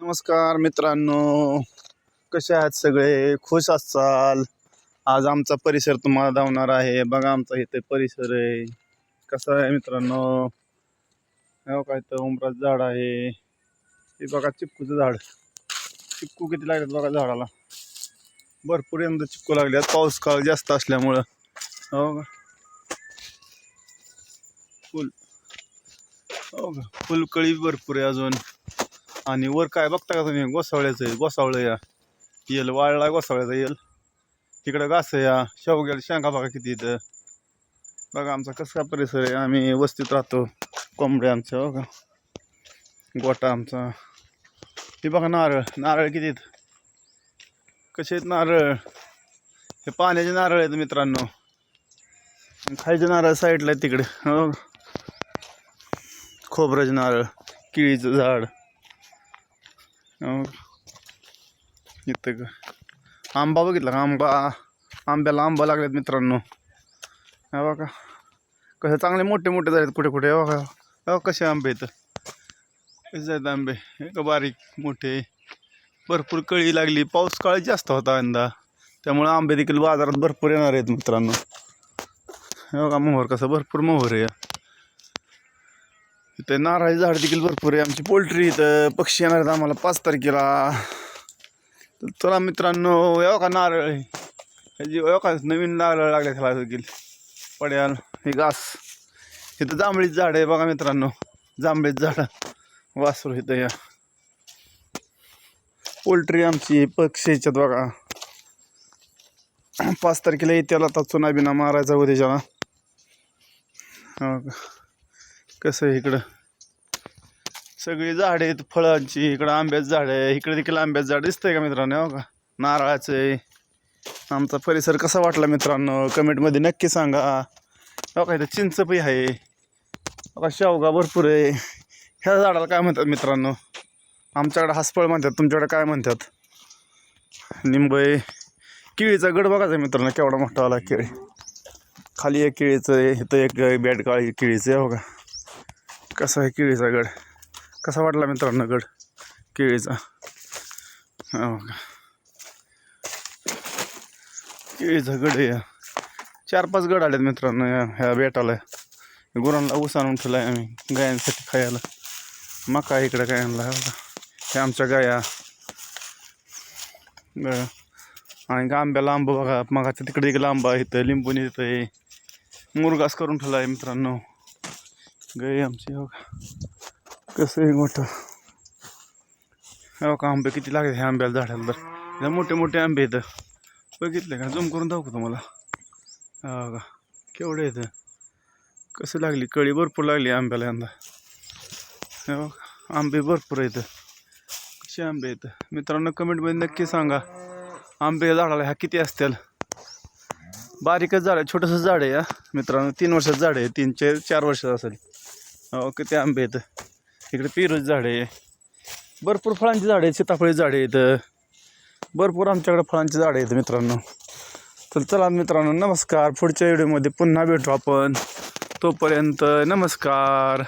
नमस्कार मित्रांनो. कसे आहात सगळे? खुश असाल. आज आमचा परिसर तुम्हाला धावणार आहे. बघा आमचा इथे परिसर आहे. कसा आहे मित्रांनो? हो काय तर उमराचं झाड आहे. हे बघा चिक्कूचं झाड. चिक्कू किती लागतात बघा झाडाला? भरपूर यंदा चिक्कू लागल्यात पाऊस काळ जास्त असल्यामुळं. हो का? फुल. हो का? फुलकळी भरपूर आहे अजून. आणि वर काय बघता का तुम्ही? गोसावळ्याचं आहे गोसावळं या. येल वाळला गोसावळ्याचा येल. तिकडं घास या. शेवग्याला शेंगा बघा किती इथं. बघा आमचा कसा परिसर आहे. आम्ही वस्तीत राहतो कोंबड्या आमच्या हो बघा गोटा आमचा. हे बघा नारळ. नारळ किती आहेत? कसे आहेत नारळ? हे पाण्याचे नारळ आहेत मित्रांनो. खायचे नारळ साईडला आहेत तिकडे हो खोबऱ्याचे नारळ केळीचं झाड. हो. इथं ग आंबा बघितला का? आंबा आंब्याला आंबा लागलेत मित्रांनो. हे बघा. कसं चांगले मोठे मोठे झालेत कुठे कुठे. बघा. हे कसे आंबे आहेत. कसे आहेत आंबे. हे का बारीक मोठे. भरपूर कळी लागली. पाऊस काळ जास्त होता यंदा. त्यामुळे आंबे देखील बाजारात भरपूर येणार आहेत मित्रांनो. हे बघा मोहर कसं भरपूर मोहर आहे. इथं नारळी झाड देखील भरपूर आहे. आमची पोल्ट्री इथं पक्षी येणार आहेत आम्हाला पाच तारखेला. तर चला मित्रांनो येऊ का नारळ? ह्याची येऊ का नवीन नारळ लागले त्याला देखील? पड्याल हे घास. इथं जांभळीच झाड आहे बघा मित्रांनो. जांभळीच झाड. वासरू इथं या. पोल्ट्री आमची पक्षी याच्यात बघा. पाच तारखेला येत्याला आता चुना बिना मारायचा उद्याच्याला. हो का? कसं आहे इकडं? सगळी झाडे आहेत फळांची इकडं आंब्याचं झाड आहे. इकडे देखील आंब्याचं झाड दिसतंय का मित्रांनो? हो का? नारळाचं आहे. आमचा परिसर कसा वाटला मित्रांनो? कमेंटमध्ये नक्की सांगा. हो का इथं चिंचपी आहे. हो का शेवगा भरपूर आहे. ह्या झाडाला काय म्हणतात मित्रांनो? आमच्याकडे हासफळ म्हणतात तुमच्याकडे काय म्हणतात? निंबई केळीचा गड बघायचा मित्रांनो केवढा मोठा आला केळी. खाली एक केळीचं आहे इथं एक बॅट काळी केळीचं आहे हो का? कसा आहे केळीचा गड? कसा वाटला मित्रांनो गड? केळीचा. हो का केळीचा गड आहे चार पाच गड आलेत मित्रांनो या ह्या बेटाला. गुरांना ऊस आणून ठेवला आहे आम्ही गायांसाठी खायला. मका इकडं काय आणला हे आमच्या गाया. ग- आणि आंब्याला आंबा बघा. मगाच्या तिकडे एक लांब आहे इथं लिंबून येतं आहे मुरगास करून ठेवला आहे मित्रांनो. गाई आमची हो का कसं आहे मोठं? हो का आंबे किती लागले ह्या आंब्याला झाडाला तर ह्या मोठे मोठे आंबे इथं बघितले का? झूम करून दाखवतो तुम्हाला. हो का? केवढे येतं कसं लागली? कळी भरपूर लागली आंब्याला यंदा. हो का? आंबे भरपूर आहेत. कसे आंबे आहेत? मित्रांनो कमेंटमध्ये नक्की सांगा. आंबे झाडाला ह्या किती असतील? बारीकच झाड आहे छोटंसं झाड आहे या मित्रांनो तीन वर्षाचं झाड आहे. तीन चार चार वर्षाचं असेल. हो किती आंबे आहेत. इकडे पेरूचं झाड आहे. भरपूर फळांची झाडे आहेत सीताफळी झाडे आहेत. भरपूर आमच्याकडे फळांची झाडं आहेत मित्रांनो. तर चला मित्रांनो नमस्कार. पुढच्या व्हिडिओमध्ये पुन्हा भेटू आपण. तोपर्यंत नमस्कार.